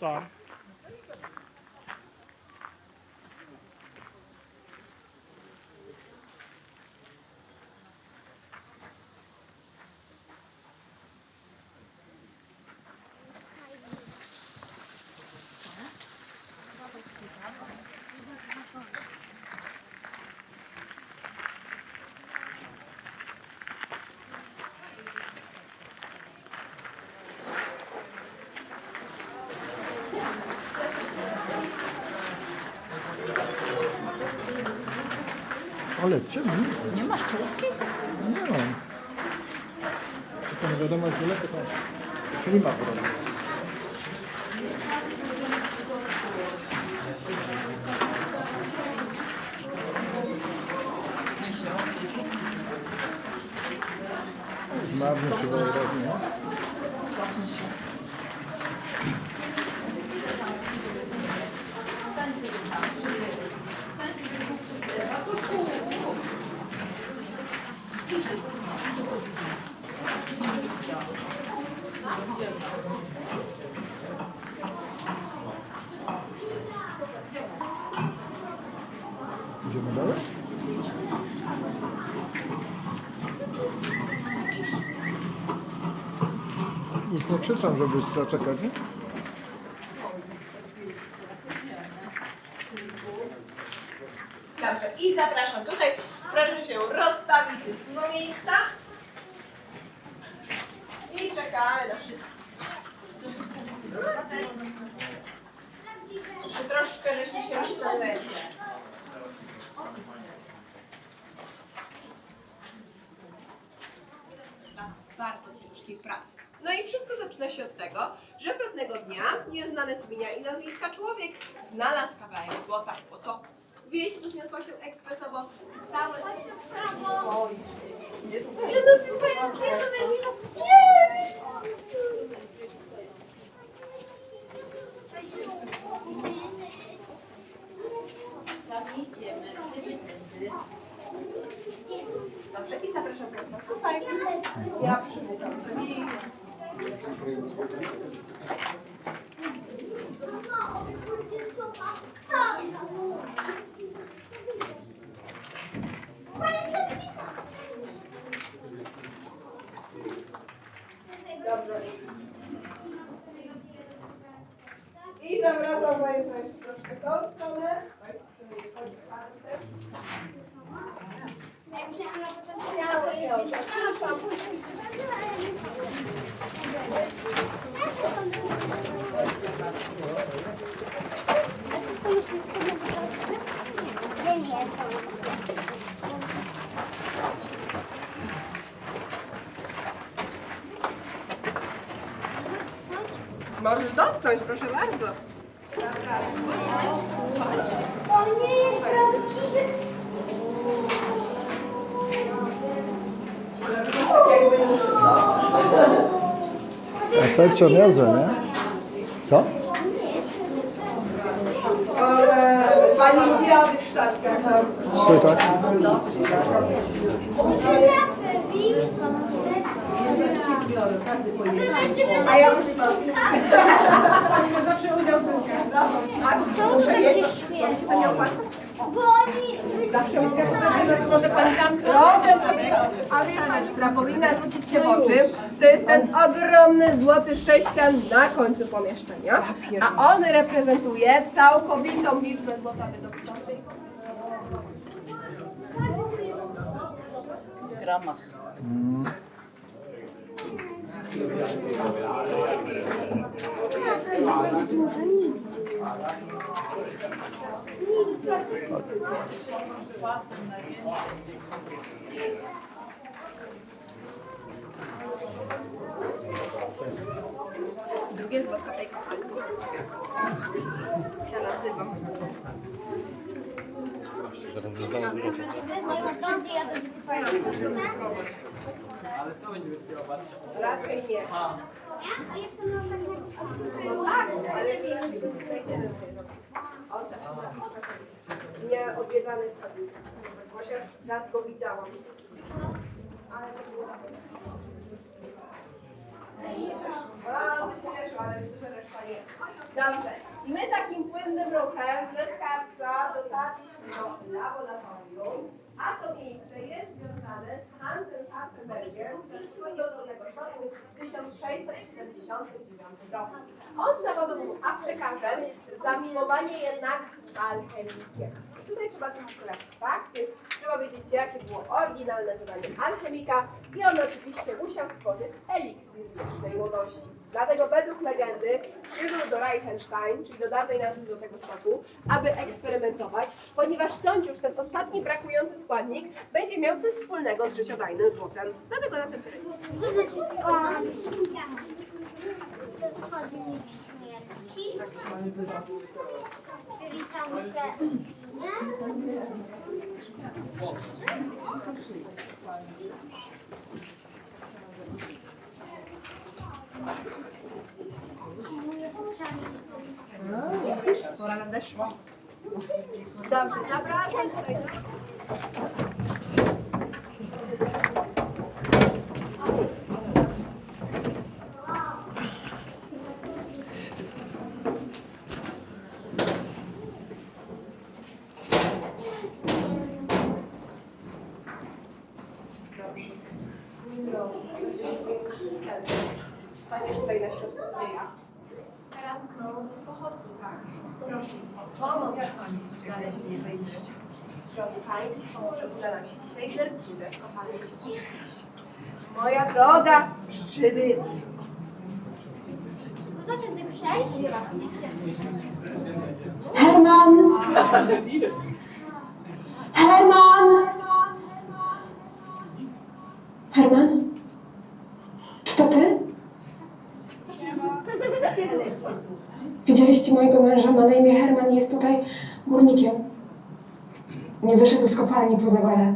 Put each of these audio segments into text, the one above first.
Czemu Ale ciemno jest. Nie masz czołówki? Nie mam. To nie wiadomo jak daleko tam. Klima podobno. Zmarznie się raz, Idziemy dalej? Nic nie krzyczą, żebyś zaczekać, nie? Dobrze, i zapraszam tutaj. Proszę się rozstawić, jest dużo miejsca. I czekamy na wszystkich. Czy troszkę żeśmy się rozciągnęli? Dla bardzo ciężkiej pracy. No i wszystko zaczyna się od tego, że pewnego dnia nieznany z imienia i nazwiska człowiek znalazł kawałek złota w potoku. Wieść rozniosła się ekspresowo całe Nie! Dobrze, i zapraszam Państwa tutaj. Ja przymykam drzwi. Dobrze. I zawracam Państwa jeszcze troszkę tą stronę. Ja już przepraszam. Możesz dotknąć, proszę bardzo. To nie jest prawdziwy. Efekcioniozę, nie? Co? Pani mówiła o tych sztaczkach. Stój tak. A ja muszę zawsze udział w zyskach. A muszę mieć. To to nie opłaca? Bo oni... Zawsze mogę Może pani zamknąć? A wie pani, która powinna rzucić się w oczy, to jest ten ogromny złoty sześcian na końcu pomieszczenia. A on reprezentuje całkowitą liczbę złota wydobytą w gramach. Drugie złotka tej kochani. Ja nazywam. To jest najważniejsze, ja będę Raczej nie. Nie? A jestem na tak, ale nie znajdziemy tego. Tak się napisze. Nie odwiedzany wtedy. Chociaż raz go widziałam. Ale to było ale myślę, że reszta nie. Dobrze. I my takim płynnym ruchem ze skarbca dotarliśmy do laboratorium, a to miejsce jest związane z Hansem Scharfenbergiem, który przysłonił do tego roku w 1679 roku. On zawodowo był aptekarzem, zamiłowanie jednak alchemikiem. Tutaj trzeba tym określić fakty, trzeba wiedzieć jakie było oryginalne zadanie alchemika i on oczywiście musiał stworzyć eliksir wiecznej młodości. Dlatego według legendy przybył do Reichenstein, czyli do dawnej nazwy Złotego Stoku, aby eksperymentować, ponieważ sądził, że ten ostatni brakujący składnik będzie miał coś wspólnego z życiodajnym złotem. Dlatego na tym. Co to to śmierci. Czyli się... Nie? Pora nadeszła. Dobrze, zapraszam Staniesz tutaj na środku dzieja. Teraz krąg pochodni, tak. Proszę, znaleźć jej wyjście. Drodzy Państwo, może uda nam się dzisiaj Gertrudę w kopalni. Moja droga przybywa. Można tędy przejść? Herman! Herman! Herman? Czy to ty? Widzieliście ma na imię Herman, jest tutaj górnikiem. Nie wyszedł z kopalni po zawale.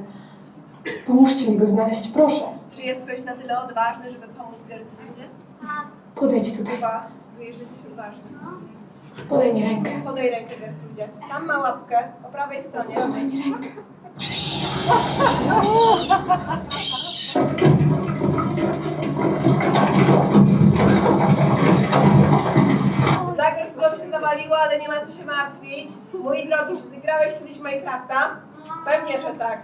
Pomóżcie mi go znaleźć, proszę. Czy jest ktoś na tyle odważny, żeby pomóc Gertrudzie? Podejdź tutaj, Chyba, że jesteś odważny. podaj mi rękę. Podaj rękę Gertrudzie. Tam ma łapkę, po prawej stronie. Podaj mi rękę. Za Gertrudą się zawaliło, ale nie ma co się martwić. Mój drogi, czy ty grałeś kiedyś Minecrafta? Pewnie, że tak.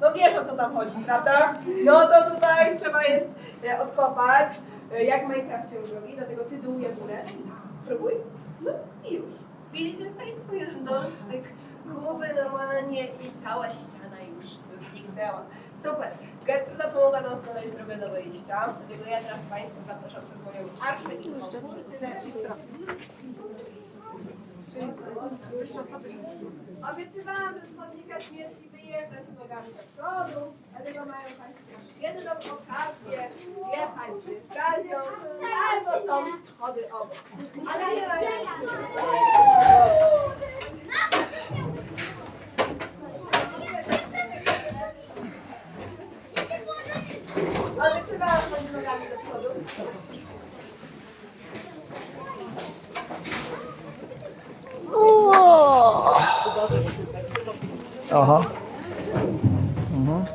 No wiesz o co tam chodzi, prawda? No to tutaj trzeba jest e, odkopać, e, jak w Minecrafcie już robi, dlatego ty dół, ja górę. Próbuj. No i już. Widzicie Państwo jeden dotyk kuby normalnie i cała ściana już zniknęła. Super. Gertruda pomogła nam znaleźć drogę do wyjścia, dlatego ja teraz Państwa zapraszam przed moją arszę i Obiecywałam, że z chodnika śmierci wyjeżdżać nogami do przodu, dlatego mają Państwo jedną okazję jechać cyfralnią, albo są schody obok. Ale nie ma Uh huh. Mm hmm.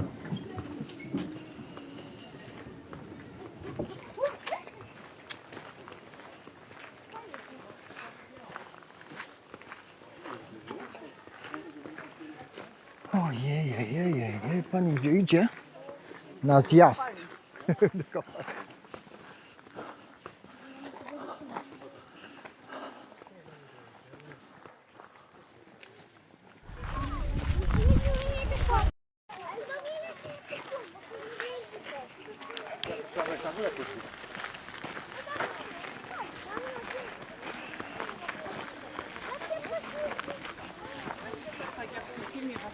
nagrywa jestem. O nie, łyska! O nie! Nie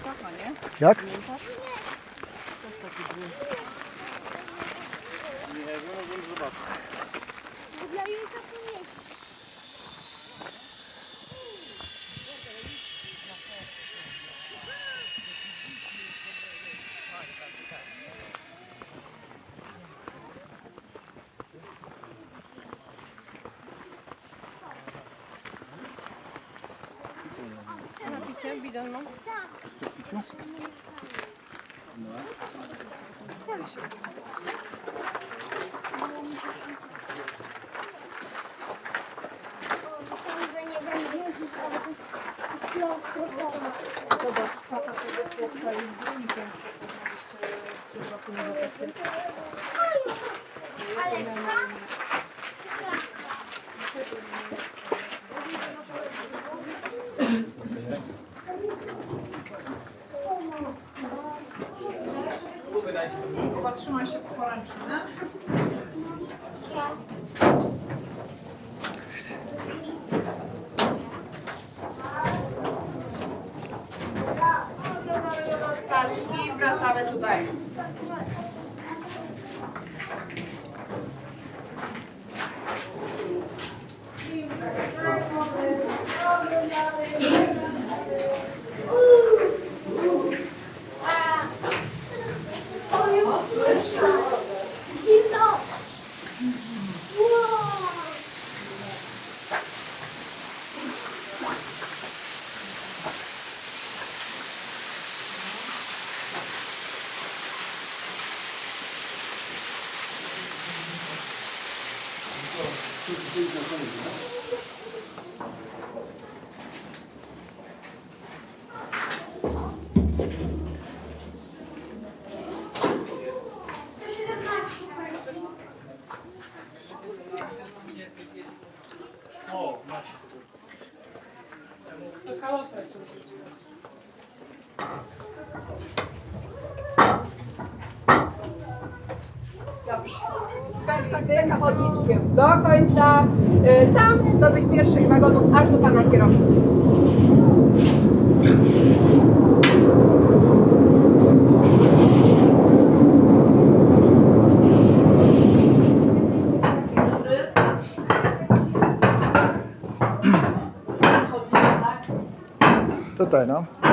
Już nie mogę jechać na łodziach. Ojej, ojej, ojej, ojej, pani gdzie idzie? Na zjazd. Do kopalni. Jak? Dla Julka to nie myślałam, że nie będzie już klaustrofowa. Zobacz, papa tego chłopca jest drugi, więc oczywiście w tym roku nie wakacje. Aleksa? Popatrzymy się po poręczne. Rozkazki, wracamy tutaj. O, już słyszę. Zimno. Wow. Dobrze. Pęka chodniczkiem do końca, y, tam do tych pierwszych wagonów, aż do pana kierowcy. Tutaj no.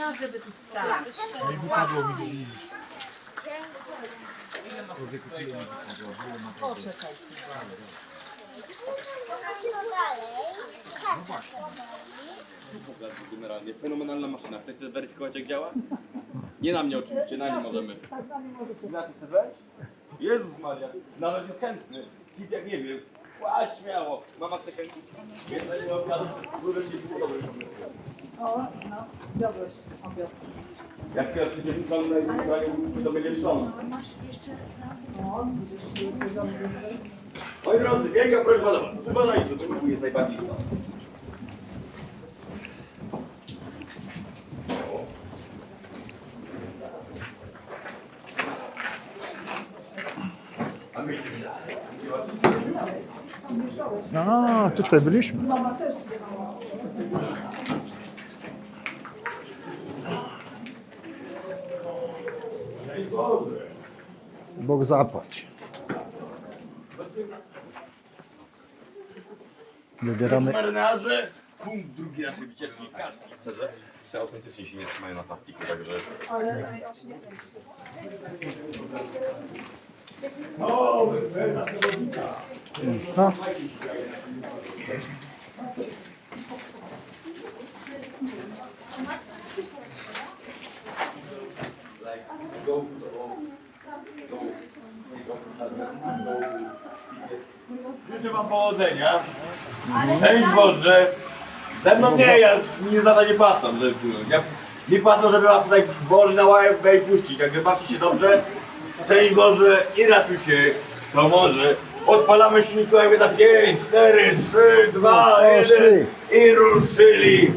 Dnia, żeby tu stać. Poczekaj. Generalnie fenomenalna maszyna. Chcesz sobie zweryfikować jak działa? Nie na mnie oczywiście, na nie możemy. Ignacy chce wejść? Jezus Maria, nawet jest chętny. Kit jak nie wiem. Płać śmiało. Mama chce kręcić. O, no, dobrze, obiad. Jak się przecież uczony na jednym to będzie szlon. Masz jeszcze No, widzisz, Moi drodzy, wielka prośba do was. Uważajcie, co tu jest najbardziej istotne. Tutaj byliśmy. Mama też zjechała. Bóg zapłać. Wybieramy. Marynarze, punkt drugi naszej wycieczki. Szczerze, Strzały autentycznie się nie trzymają na plastiku, także... Ale nie. Życzę wam powodzenia. Szczęść Boże. Ze mną nie, ja mi za to nie płacą, żeby. Ja nie płacą, żeby was tutaj Boże na łajbę puścić. Także bawcie się dobrze. Szczęść Boże i ratuj się. To może. Odpalamy silnik łajby za 5, 4, 3, 2, Poszli. 1 i ruszyli.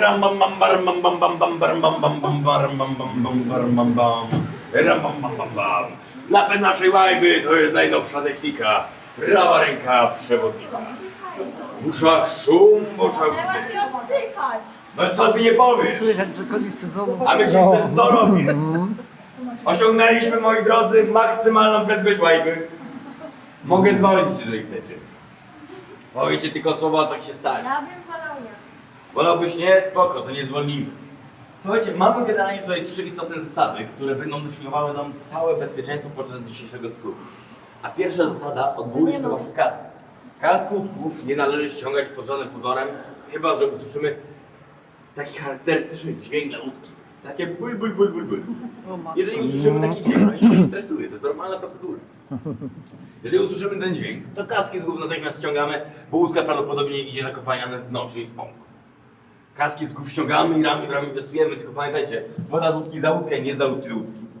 Ram bam bam bam bam bam bam bar bam bam bam bar bam bam bam bar bam bam. Ram bam bam bam bam. Napęd naszej łajby to jest najnowsza technika. Prawa ręka przewodnika. W uszach szum, oczach Trzeba się odpychać. No co ty nie powiesz? Słychać, że koniec sezonu. A myślisz, No. co robię? Osiągnęliśmy, moi drodzy, maksymalną prędkość łajby. Mogę zwolnić, jeżeli chcecie. Powiecie tylko słowo, a tak się stanie. Ja bym wolał nie. Wolałbyś nie? Spoko, to nie zwolnimy. Słuchajcie, mamy generalnie tutaj trzy istotne zasady, które będą definiowały nam całe bezpieczeństwo podczas dzisiejszego spływu. A pierwsza zasada odwołuje się do waszych kasków. Kasków głów nie należy ściągać pod żadnym pozorem, chyba że usłyszymy taki charakterystyczny dźwięk dla łódki. Takie bul, bul, bul, bul, bul. Jeżeli usłyszymy taki dźwięk, to nic nie stresuje, to jest normalna procedura. Jeżeli usłyszymy ten dźwięk, to kaski z głów natychmiast ściągamy, bo łódka prawdopodobnie idzie na kopalniane dno, czyli spąk. Kaski z głów ściągamy i rami w rami inwestujemy, tylko pamiętajcie, woda z łódki za łódkę, nie za łódki.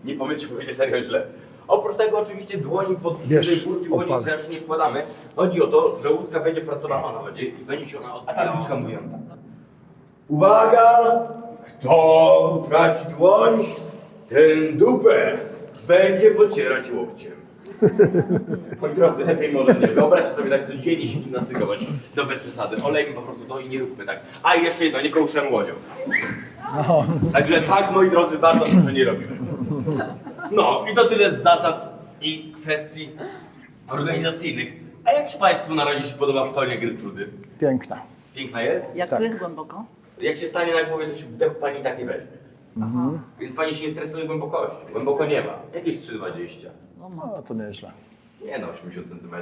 Nie pomyślcie, powiedzieć serio źle. Oprócz tego oczywiście dłoni pod Bierz, burty dłoni opal. też nie wkładamy. Chodzi o to, że łódka będzie pracowała na wodzie i będzie się ona od... A ta tabliczka mówi nam tak. Uwaga! Kto utraci dłoń, ten dupę będzie pocierać łokciem. Moi drodzy, lepiej może nie. Wyobraźcie sobie tak codziennie się gimnastykować. Do bez przesady. Olejmy po prostu to i nie róbmy tak. A i jeszcze jedno, nie kołuszemy łodzią. Także tak, moi drodzy, bardzo proszę nie robimy. No i to tyle z zasad i kwestii organizacyjnych. A jak się Państwu na razie się podoba sztolnia Gertrudy? Piękna. Piękna jest? Jak Tak. tu jest głęboko? Jak się stanie na głowie, to się wdechu Pani tak nie weźmie. Więc Pani się nie stresuje głębokości. Głęboko nie ma. Jakieś 3,20. No, ma. No to nieźle. Nie no, 80 cm.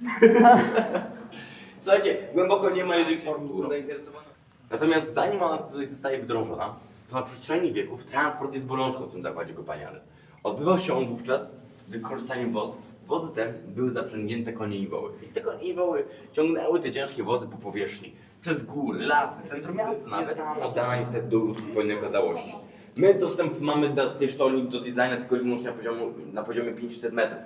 Słuchajcie, głęboko nie ma, jeżeli ktoś był zainteresowany. Natomiast zanim ona tutaj zostaje wdrożona, to na przestrzeni wieków transport jest bolączką w tym zakładzie kopalnianym. Odbywał się on wówczas z wykorzystaniem wozów. Wozy te były zaprzęgnięte konie i woły. I te konie i woły ciągnęły te ciężkie wozy po powierzchni. Przez góry, lasy, centrum miasta nawet. Oddana niestety do pełnej okazałości. My dostęp mamy do, w tej sztolni do zwiedzania tylko i wyłącznie na, poziomu, na poziomie 500 metrów.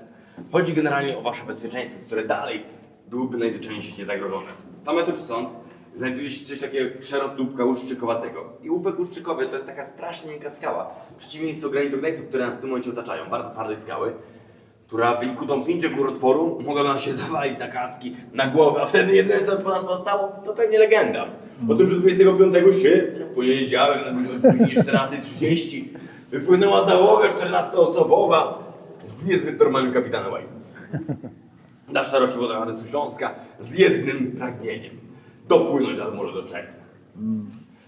Chodzi generalnie o wasze bezpieczeństwo, które dalej byłyby najzwyczajniej w świecie zagrożone. 100 metrów stąd znajduje się coś takiego jak przerost łupka łuszczykowatego. I łupek łuszczykowy to jest taka strasznie miękka skała. W przeciwieństwie do granitu gnejsów, które nas w tym momencie otaczają, bardzo twardej skały, która w wyniku tąpnięcia górotworu mogła nam się zawalić na kaski, na głowę, a wtedy jedyne co po nas pozostało, to pewnie legenda. O tym, że 25 sierpnia w poniedziałek na godzinie 14.30 wypłynęła załoga 14-osobowa z niezbyt normalnym kapitanem White na szerokie wodach Adesu Śląska z jednym pragnieniem. Dopłynąć nad Morze do Czech.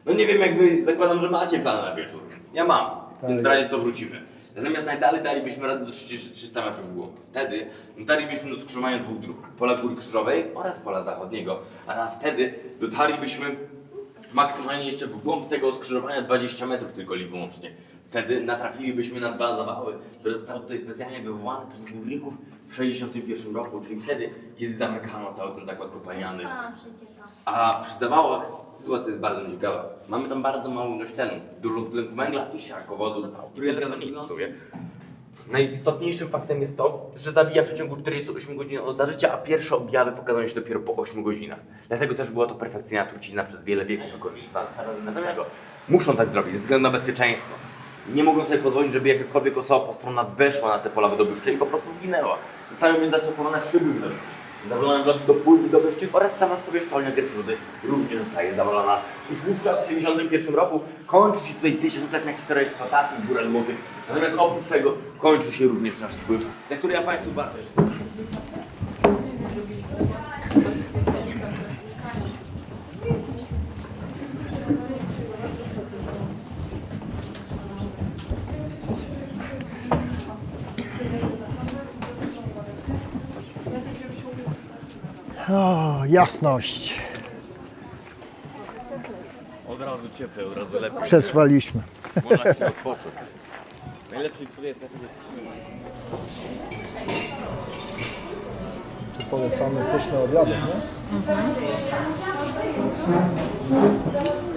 No nie wiem jak wy, zakładam, że macie plan na wieczór. Ja mam, Tak więc w razie co wrócimy. Natomiast najdalej dalibyśmy radę do 30 300 metrów w głąb. Wtedy dotarlibyśmy do skrzyżowania dwóch dróg. Pola Góry Krzyżowej oraz pola zachodniego. A wtedy dotarlibyśmy maksymalnie jeszcze w głąb tego skrzyżowania 20 metrów tylko i wyłącznie. Wtedy natrafilibyśmy na dwa zawały, które zostały tutaj specjalnie wywołane przez górników w 61 roku, czyli wtedy, kiedy zamykano cały ten zakład kopalniany. A, przecież. A przy zawałach sytuacja jest bardzo ciekawa. Mamy tam bardzo małą ilość tlenu, dużo tlenku węgla i siarkowodu, który jest gazownictwo. Najistotniejszym faktem jest to, że zabija w przeciągu 48 godzin od zażycia, a pierwsze objawy pokazują się dopiero po 8 godzinach. Dlatego też była to perfekcyjna trucizna przez wiele wieków wykorzystywana. Natomiast muszą tak zrobić ze względu na bezpieczeństwo. Nie mogą sobie pozwolić, żeby jakakolwiek osoba postronna weszła na te pola wydobywcze i po prostu zginęła. Zostają więc zaczepione szyby wydobywcze. Zawalone wloty do pól wydobywczych oraz sama w sobie szkolnia Gertrudy również zostaje zawalona. I wówczas w 1971 roku kończy się tutaj tysiącletnia historia eksploatacji gór złotych. Natomiast oprócz tego kończy się również nasz wpływ, za który ja Państwu bardzo No, jasność. Od razu cieplej, od razu lepiej. Przesłaliśmy. Najlepszy jest Tu polecamy pyszne obiady, nie? Mhm. mhm.